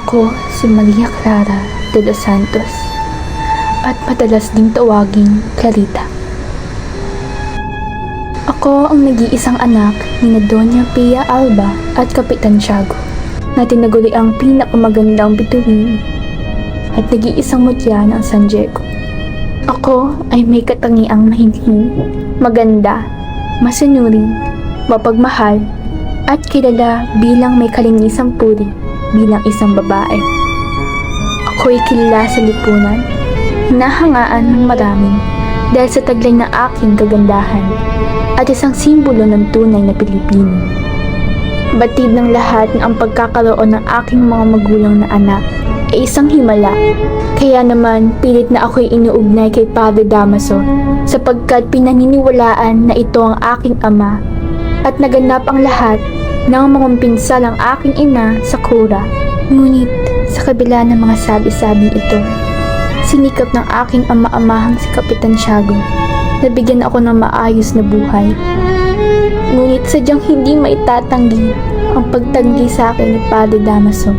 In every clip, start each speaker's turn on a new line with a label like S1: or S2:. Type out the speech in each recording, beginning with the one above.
S1: Ako si Maria Clara de los Santos at madalas ding tawaging Clarita. Ako ang nag-iisang anak ni na Pia Alba at Kapitan Tiago na tinaguri ang pinakamagandang bituin at nag-iisang mutya ng San Diego. Ako ay may katangiang mahinhin, maganda, masunurin, mapagmahal, at kilala bilang may kalinisang puri bilang isang babae. Ako'y kilala sa lipunan, hinahangaan ng maraming dahil sa taglay na aking kagandahan at isang simbolo ng tunay na Pilipino. Batid ng lahat na ang pagkakaroon ng aking mga magulang na anak ay isang himala. Kaya naman, pilit na ako'y inuugnay kay Padre Damaso sapagkat pinaniniwalaan na ito ang aking ama at naganap ang lahat ng mga pinsal ang aking ina sa kura. Ngunit sa kabila ng mga sabi-sabing ito, sinikap ng aking ama-amahang si Kapitan Tiago na bigyan ako ng maayos na buhay. Ngunit sadyang hindi maitatanggi ang pagtanggi sa akin ni Padre Damaso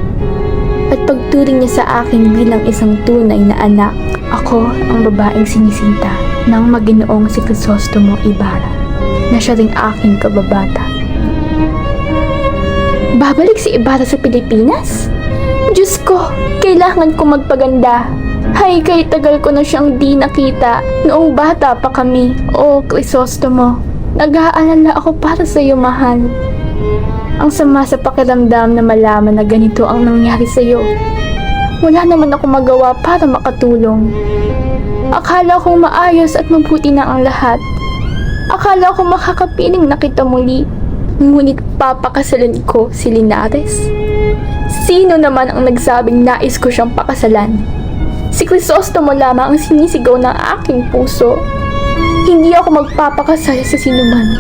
S1: at pagturing niya sa akin bilang isang tunay na anak. Ako ang babaeng sinisinta ng maginoong si Crisostomo Ibarra na siya ring aking kababata. Babalik si Ibarra sa Pilipinas? Diyos ko, kailangan ko magpaganda. Hay, kay tagal ko na siyang di nakita. Noong bata pa kami. O, Crisostomo, nag-aalala ako para sa iyo, mahal. Ang sama sa pakiramdam na malaman na ganito ang nangyari sa iyo. Wala naman ako magawa para makatulong. Akala kong maayos at mabuti na ang lahat. Akala ko makakapiling na kita muli. Ngunit papakasalan ko si Linares. Sino naman ang nagsabing nais ko siyang pakasalan? Si Crisostomo lamang ang sinisigaw ng aking puso. Hindi ako magpapakasal sa sinuman,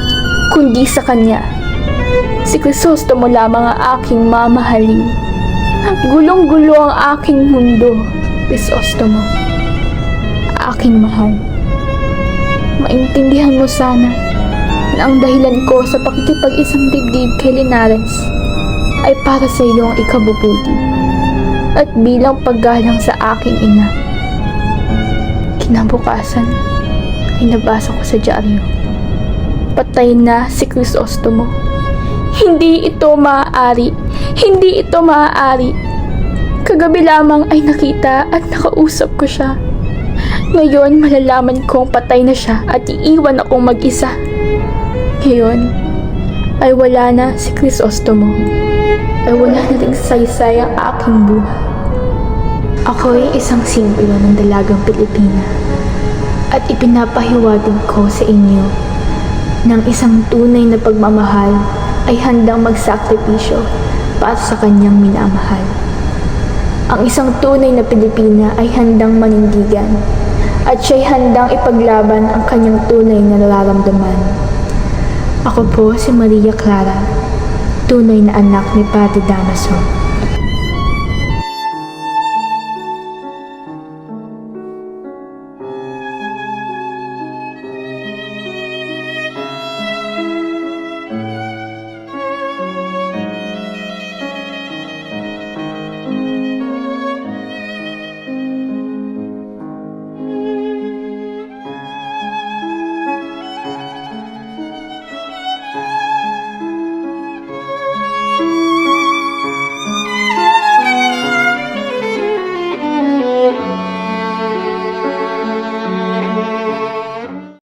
S1: kundi sa kanya. Si Crisostomo lamang ang aking mamahalin. Gulong-gulo ang aking mundo, Crisostomo. Aking mahal. Maintindihan mo sana na ang dahilan ko sa pakikipag-isang dibdib kay Linares ay para sa iyong ikabubuti at bilang paggalang sa aking ina. Kinabukasan ay nabasa ko sa dyaryo. Patay na si Crisostomo. Hindi ito maaari. Hindi ito maaari. Kagabi lamang ay nakita at nakausap ko siya. Ngayon malalaman kong patay na siya at iiwan akong mag-isa. Ngayon ay wala na si Crisostomo. Ay wala na rin saysay ang aking buhay. Ako'y isang simbolo ng dalagang Pilipina at ipinapahiwatig ko sa inyo ng isang tunay na pagmamahal ay handang magsakripisyo para sa kanyang minamahal. Ang isang tunay na Pilipina ay handang manindigan at siya'y handang ipaglaban ang kanyang tunay na nararamdaman. Ako po si Maria Clara, tunay na anak ni Padre Damaso.